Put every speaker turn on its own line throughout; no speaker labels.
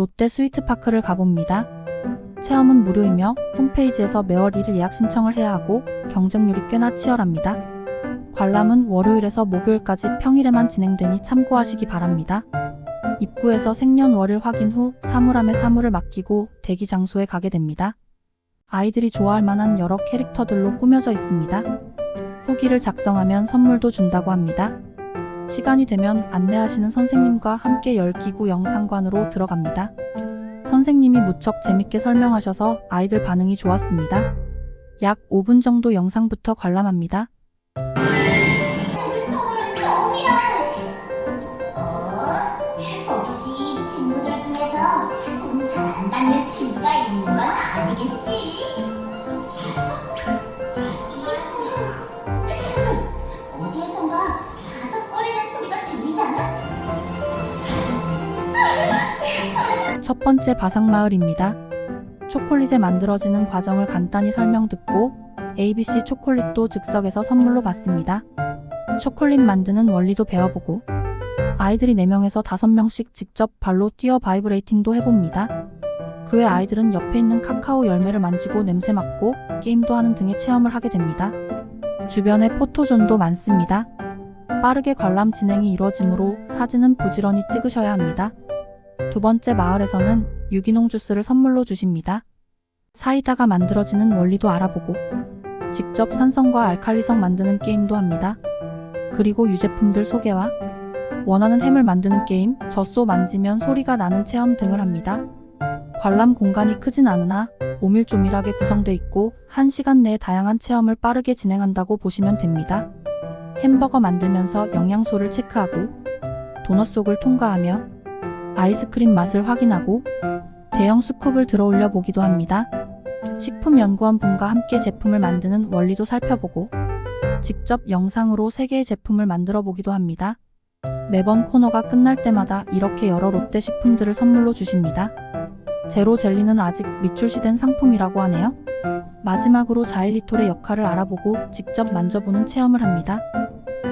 롯데 스위트파크를 가봅니다. 체험은 무료이며 홈페이지에서 매월 1일 예약 신청을 해야 하고 경쟁률이 꽤나 치열합니다. 관람은 월요일에서 목요일까지 평일에만 진행되니 참고하시기 바랍니다. 입구에서 생년월일 확인 후 사물함에 사물을 맡기고 대기 장소에 가게 됩니다. 아이들이 좋아할 만한 여러 캐릭터들로 꾸며져 있습니다. 후기를 작성하면 선물도 준다고 합니다. 시간이 되면 안내하시는 선생님과 함께 열기구 영상관으로 들어갑니다. 선생님이 무척 재밌게 설명하셔서 아이들 반응이 좋았습니다. 약 5분 정도 영상부터 관람합니다.
혹시 친구들 중에서 좀 잘한다는 친구가 있는
첫 번째 바삭마을입니다. 초콜릿에 만들어지는 과정을 간단히 설명 듣고 ABC 초콜릿도 즉석에서 선물로 받습니다. 초콜릿 만드는 원리도 배워보고 아이들이 4명에서 5명씩 직접 발로 뛰어 바이브레이팅도 해봅니다. 그 외 아이들은 옆에 있는 카카오 열매를 만지고 냄새 맡고 게임도 하는 등의 체험을 하게 됩니다. 주변에 포토존도 많습니다. 빠르게 관람 진행이 이루어지므로 사진은 부지런히 찍으셔야 합니다. 두 번째 마을에서는 유기농 주스를 선물로 주십니다. 사이다가 만들어지는 원리도 알아보고 직접 산성과 알칼리성 만드는 게임도 합니다. 그리고 유제품들 소개와 원하는 햄을 만드는 게임, 젖소 만지면 소리가 나는 체험 등을 합니다. 관람 공간이 크진 않으나 오밀조밀하게 구성돼 있고 1시간 내에 다양한 체험을 빠르게 진행한다고 보시면 됩니다. 햄버거 만들면서 영양소를 체크하고 도넛 속을 통과하며 아이스크림 맛을 확인하고 대형 스쿱을 들어 올려 보기도 합니다. 식품연구원 분과 함께 제품을 만드는 원리도 살펴보고 직접 영상으로 3개의 제품을 만들어 보기도 합니다. 매번 코너가 끝날 때마다 이렇게 여러 롯데 식품들을 선물로 주십니다. 제로 젤리는 아직 미출시된 상품이라고 하네요. 마지막으로 자일리톨의 역할을 알아보고 직접 만져보는 체험을 합니다.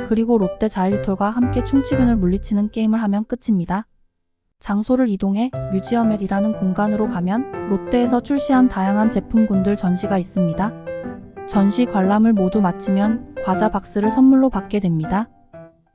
그리고 롯데 자일리톨과 함께 충치균을 물리치는 게임을 하면 끝입니다. 장소를 이동해 뮤지엄엘이라는 공간으로 가면 롯데에서 출시한 다양한 제품군들 전시가 있습니다. 전시 관람을 모두 마치면 과자 박스를 선물로 받게 됩니다.